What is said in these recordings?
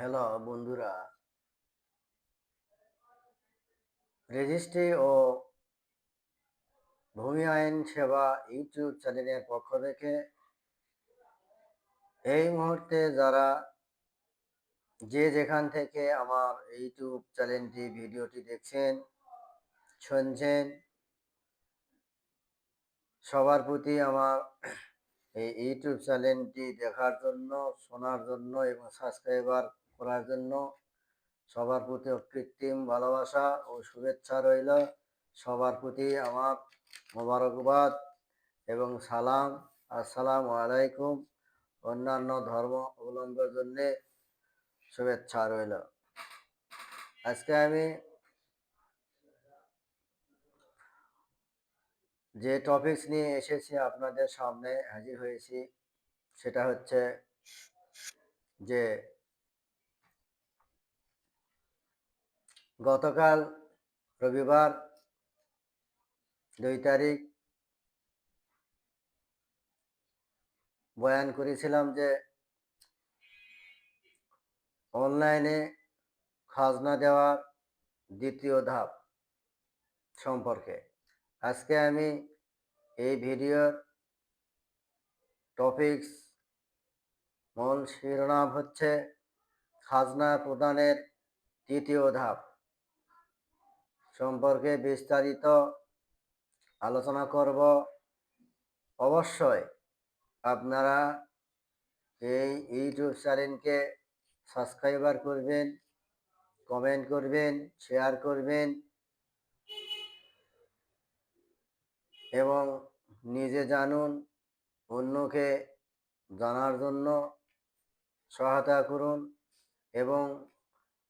Hello বন্ধুরা। Registry ও ভূমি আইন সেবা ইউটিউব চ্যানেলের পক্ষ থেকে এই মুহূর্তে যারা যে যেখান থেকে আমার ইউটিউব চ্যানেলটি, ভিডিওটি দেখছেন, শুনছেন, সবার প্রতি আমার এই ইউটিউব চ্যানেলটি দেখার জন্য, শোনার জন্য এবং সাবস্ক্রাইবার করার জন্য সবার প্রতি অকৃত্রিম ভালোবাসা ও শুভেচ্ছা রইল। সবার প্রতি আমার মোবারকবাদ এবং সালাম। আসসালামু আলাইকুম। অন্যান্য ধর্ম অবলম্বনের জন্যে শুভেচ্ছা রইল। আজকে আমি যে টপিকস নিয়ে এসেছি আপনাদের সামনে হাজির হয়েছি, সেটা হচ্ছে যে গতকাল রবিবার দুই তারিখ বয়ান করেছিলাম যে অনলাইনে খাজনা দেওয়ার দ্বিতীয় ধাপ সম্পর্কে। আজকে আমি এই ভিডিওর টপিকস মূল শিরোনাম হচ্ছে খাজনা প্রদানের তৃতীয় ধাপ। সম্পর্কে বিস্তারিত আলোচনা করব। অবশ্যই আপনারা এই ইউটিউব চ্যানেলকে সাবস্ক্রাইবার করবেন, কমেন্ট করবেন, শেয়ার করবেন এবং নিজে জানুন, অন্যকে জানার জন্য সহায়তা করুন এবং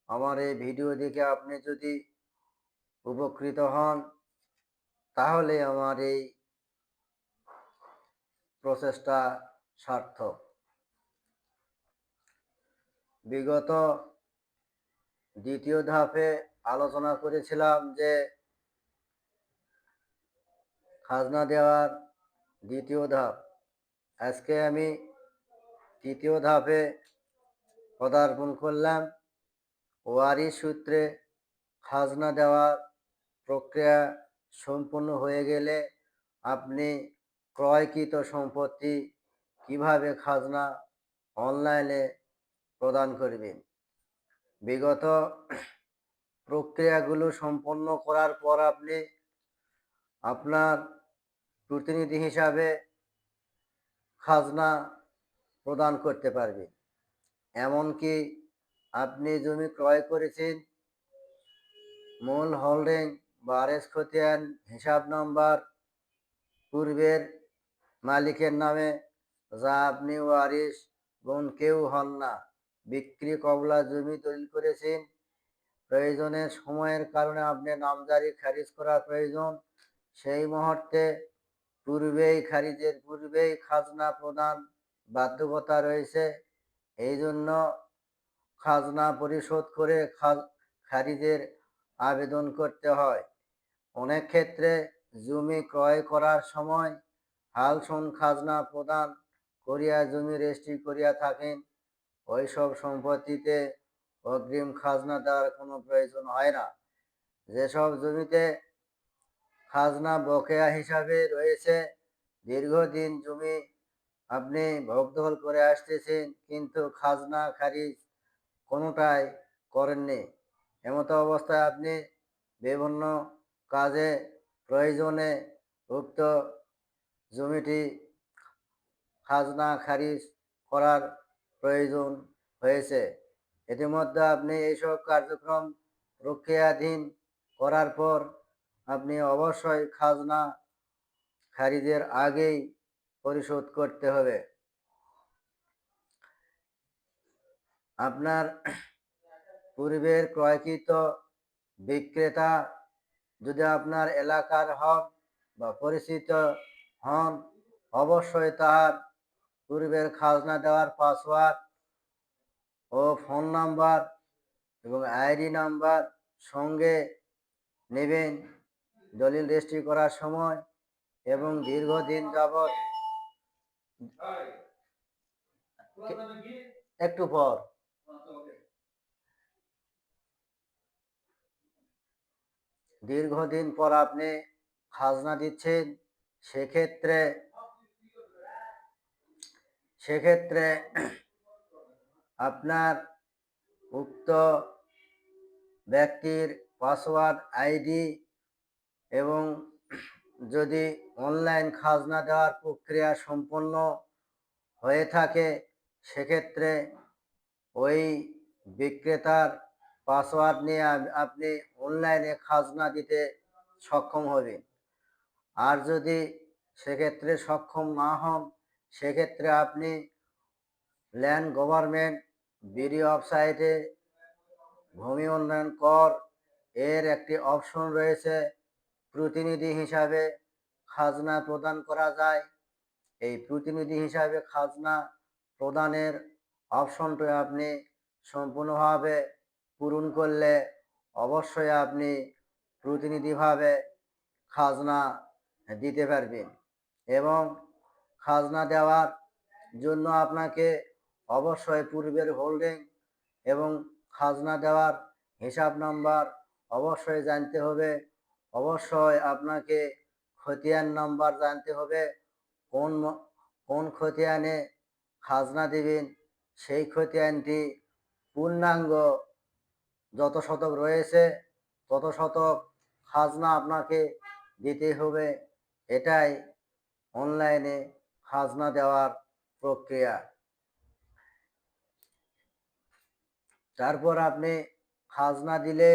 আমার এই ভিডিও দেখে আপনি যদি উপকৃত হন, তাহলে আমার এই প্রচেষ্টা সার্থক। বিগত দ্বিতীয় ধাপে আলোচনা করেছিলাম যে খাজনা দেওয়ার দ্বিতীয় ধাপ। আজকে আমি তৃতীয় ধাপে পদার্পণ করলাম। ওয়ারি সূত্রে খাজনা দেওয়ার প্রক্রিয়া সম্পূর্ণ হয়ে গেলে আপনি ক্রয়কৃত সম্পত্তি কীভাবে খাজনা অনলাইনে প্রদান করবেন? বিগত প্রক্রিয়াগুলো সম্পন্ন করার পর আপনি আপনার প্রতিনিধি হিসাবে খাজনা প্রদান করতে পারবেন। এমনকি আপনি জমি ক্রয় করেছেন, মূল হোল্ডিং বা আরএস খতিয়ান, হিসাব নাম্বার, পূর্বের মালিকের নামে, যা আপনি ওয়ারিস বোন কেউ হন না। বিক্রি কবলা জমি দলিল করেছেন। প্রয়োজনের সময়ের কারণে আপনি নামজারি খারিজ করা প্রয়োজন। সেই মুহূর্তে পূর্বেই, খারিজের পূর্বেই খাজনা প্রদান বাধ্যকতা রয়েছে। এই জন্য খাজনা পরিশোধ করে খারিজের আবেদন করতে হয়। অনেক ক্ষেত্রে জমি ক্রয় করার সময় হালসন খাজনা প্রদান করিয়া জমি রেজিস্ট্রি করিয়া থাকেন। ওইসব সম্পত্তিতে অগ্রিম খাজনা দেওয়ার কোনো প্রয়োজন হয় না। যেসব জমিতে খাজনা বকেয়া হিসাবে রয়েছে, দীর্ঘদিন জমি আপনি ভোগদখল করে আসতেছেন, কিন্তু খাজনা খারিজ কোনোটাই করেননি। এমত অবস্থায় আপনি বিভিন্ন কাজে প্রয়োজনে উক্ত জমিটি খাজনা খারিজ করার প্রয়োজন হয়েছে। ইতিমধ্যে আপনি এইসব কার্যক্রম প্রক্রিয়াধীন করার পর আপনি অবশ্যই খাজনা খারিজের আগেই পরিশোধ করতে হবে। আপনার পূর্বের ক্রয়কৃত বিক্রেতা যদি আপনার এলাকার হন বা পরিচিত হন অবশ্যই তার পূর্বের খাজনা দেওয়ার পাসওয়ার্ড ও ফোন নাম্বার এবং আইডি নাম্বার সঙ্গে নেবেন। দলিল রেজিস্ট্রি করার সময় এবং দীর্ঘদিন যাবৎ একটু পর। দীর্ঘদিন পর আপনি খাজনা দিচ্ছেন, সেক্ষেত্রে সেক্ষেত্রে আপনার উক্ত ব্যক্তির পাসওয়ার্ড আইডি এবং যদি অনলাইন খাজনা দেওয়ার প্রক্রিয়া সম্পন্ন হয়ে থাকে, সেক্ষেত্রে ওই বিক্রেতার পাসওয়ার্ড নিয়ে আপনি অনলাইনে খাজনা দিতে সক্ষম হবেন। আর যদি সেক্ষেত্রে সক্ষম না হন, সেক্ষেত্রে আপনি ল্যান্ড গভর্নমেন্ট বিডিও ওয়েবসাইটে ভূমি উন্নয়ন কর এর একটি অপশন রয়েছে। প্রতিনিধি হিসাবে খাজনা প্রদান করা যায়। এই প্রতিনিধি হিসাবে খাজনা প্রদানের অপশনটি আপনি সম্পূর্ণভাবে পূরণ করলে অবশ্যই আপনি প্রতিনিধিভাবে খাজনা দিতে পারবেন এবং খাজনা দেওয়ার জন্য আপনাকে অবশ্যই পূর্বের হোল্ডিং এবং খাজনা দেওয়ার হিসাব নাম্বার অবশ্যই জানতে হবে। অবশ্যই আপনাকে খতিয়ান নাম্বার জানতে হবে। কোন কোন খতিয়ানে খাজনা দিবেন, সেই খতিয়ানটি পূর্ণাঙ্গ যত শতক রয়েছে, তত শতক খাজনা আপনাকে দিতে হবে। এটাই অনলাইনে খাজনা দেওয়ার প্রক্রিয়া। তারপর আপনি খাজনা দিলে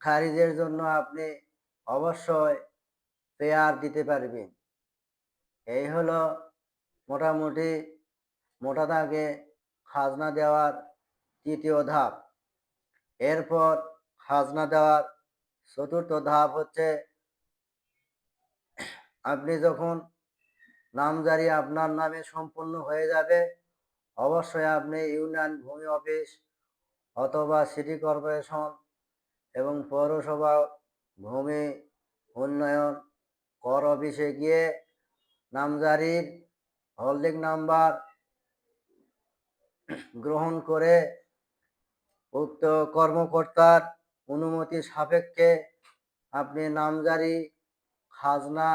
খারিজের জন্য আপনি অবশ্যই পেয়ার দিতে পারবেন। এই হলো মোটামুটি মোটা দাগে খাজনা দেওয়ার তৃতীয় ধাপ। এরপর খাজনা দেওয়ার চতুর্থ ধাপ হচ্ছে, আপনি যখন নামজারি আপনার নামে সম্পূর্ণ হয়ে যাবে, অবশ্যই আপনি ইউনিয়ন ভূমি অফিস অথবা সিটি কর্পোরেশন এবং পৌরসভা ভূমি উন্নয়ন কর অফিসে গিয়ে নামজারির হোল্ডিং নাম্বার গ্রহণ করে উক্ত কর্মকর্তার অনুমতি সাপেক্ষে আপনি নামজারি, খাজনা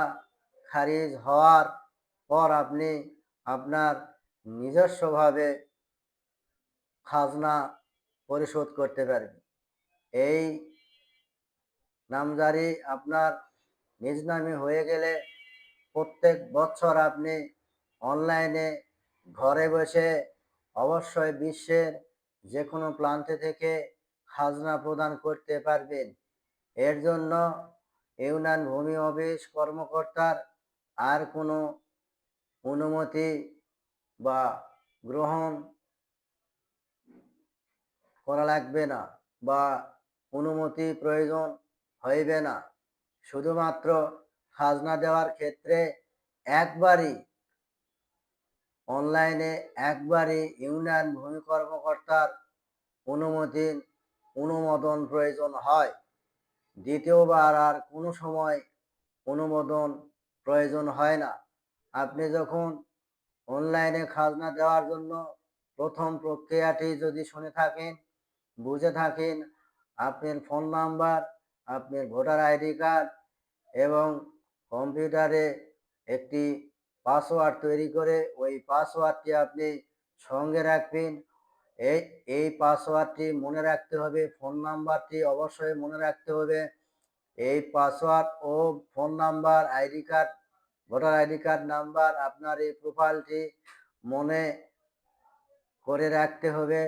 খারিজ হওয়ার পর আপনি আপনার নিজস্বভাবে খাজনা পরিশোধ করতে পারবেন। এই নামজারি আপনার নিজ নামে হয়ে গেলে প্রত্যেক বছর আপনি অনলাইনে ঘরে বসে অবশ্যই বিশ্বের যে কোনো প্রান্তে থেকে খাজনা প্রদান করতে পারবেন। এর জন্য ইউনিয়ন ভূমি অফিস কর্মকর্তার আর কোনো অনুমতি বা গ্রহণ করা লাগবে না বা অনুমতি প্রয়োজন হইবে না। শুধুমাত্র খাজনা দেওয়ার ক্ষেত্রে একবারই অনলাইনে একবারে ইউনিয়ন ভূমি কর্মকর্তার অনুমতি, অনুমোদন প্রয়োজন হয়। দ্বিতীয়বার আর কোনো সময় অনুমোদন প্রয়োজন হয় না। আপনি যখন অনলাইনে খাজনা দেওয়ার জন্য প্রথম প্রক্রিয়াটি যদি শুনে থাকেন, বুঝে থাকেন, আপনার ফোন নাম্বার, আপনার ভোটার আইডি কার্ড এবং কম্পিউটারে একটি পাসওয়ার্ড তৈরি করে ওই পাসওয়ার্ডটি আপনি সঙ্গে রাখবেন। এই এই পাসওয়ার্ডটি মনে রাখতে হবে, ফোন নাম্বারটি অবশ্যই মনে রাখতে হবে। এই পাসওয়ার্ড ও phone number, ID card, voter ID card number আপনার এই প্রোফাইলটি মনে করে রাখতে হবে।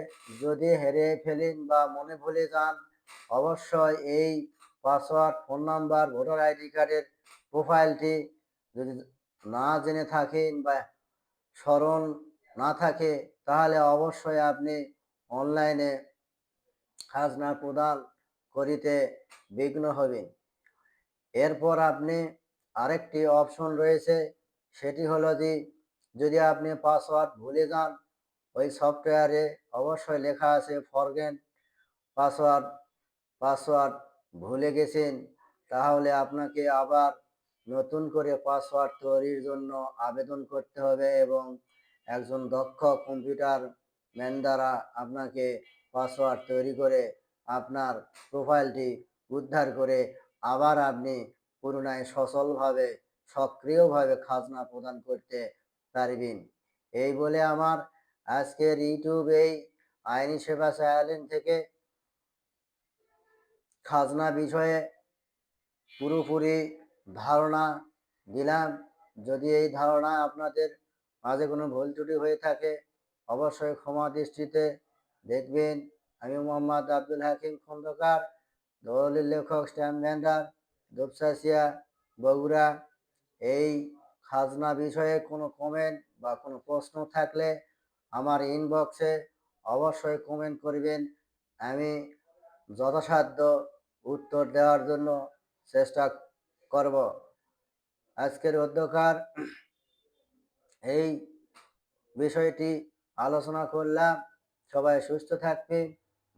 যদি হেরে ফেলেন বা মনে ভুলে যান, অবশ্যই এই password, phone number, voter ID কার্ডের প্রোফাইলটি যদি না জেনে থাকেন বা স্মরণ না থাকে, তাহলে অবশ্যই আপনি অনলাইনে খাজনা প্রদান করিতে বিঘ্ন হবেন এরপর আপনি আরেকটি অপশন রয়েছে, সেটি হলো যে, যদি আপনি পাসওয়ার্ড ভুলে যান, ওই সফটওয়্যারে অবশ্যই লেখা আছে ফরগেন পাসওয়ার্ড পাসওয়ার্ড ভুলে গেছেন তাহলে আপনাকে আবার নতুন করে পাসওয়ার্ড তৈরির জন্য আবেদন করতে হবে এবং একজন দক্ষ কম্পিউটার ম্যান দ্বারা আপনাকে পাসওয়ার্ড তৈরি করে আপনার প্রোফাইলটি উদ্ধার করে আবার আপনি পুনরায় সচলভাবে, সক্রিয়ভাবে খাজনা প্রদান করতে পারবেন। এই বলে আমার আজকের ইউটিউব এই আইনি সেবা চ্যানেল থেকে খাজনা বিষয়ে পুরোপুরি ধারণা দিলাম। যদি এই ধারণা আপনাদের মাঝে কোনো ভুল ত্রুটি হয়ে থাকে, অবশ্যই ক্ষমা দৃষ্টিতে দেখবেন। আমি মোহাম্মদ আব্দুল হাকিম খন্দকার, দলিল লেখক, স্ট্যাম্প ভেন্ডার দুপসাসিয়া বগুড়া। এই খাজনা বিষয়ে কোনো কমেন্ট বা কোনো প্রশ্ন থাকলে আমার ইনবক্সে অবশ্যই কমেন্ট করবেন। আমি যথাসাধ্য উত্তর দেওয়ার জন্য চেষ্টা করব। আজকের অধ্যকার এই বিষয়টি আলোচনা করলাম। সবাই সুস্থ থাকবেন,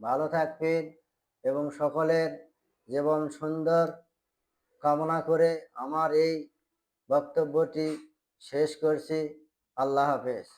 ভালো থাকবেন এবং সকলের জীবন সুন্দর কামনা করে আমার এই বক্তব্যটি শেষ করছি। আল্লাহ হাফেজ।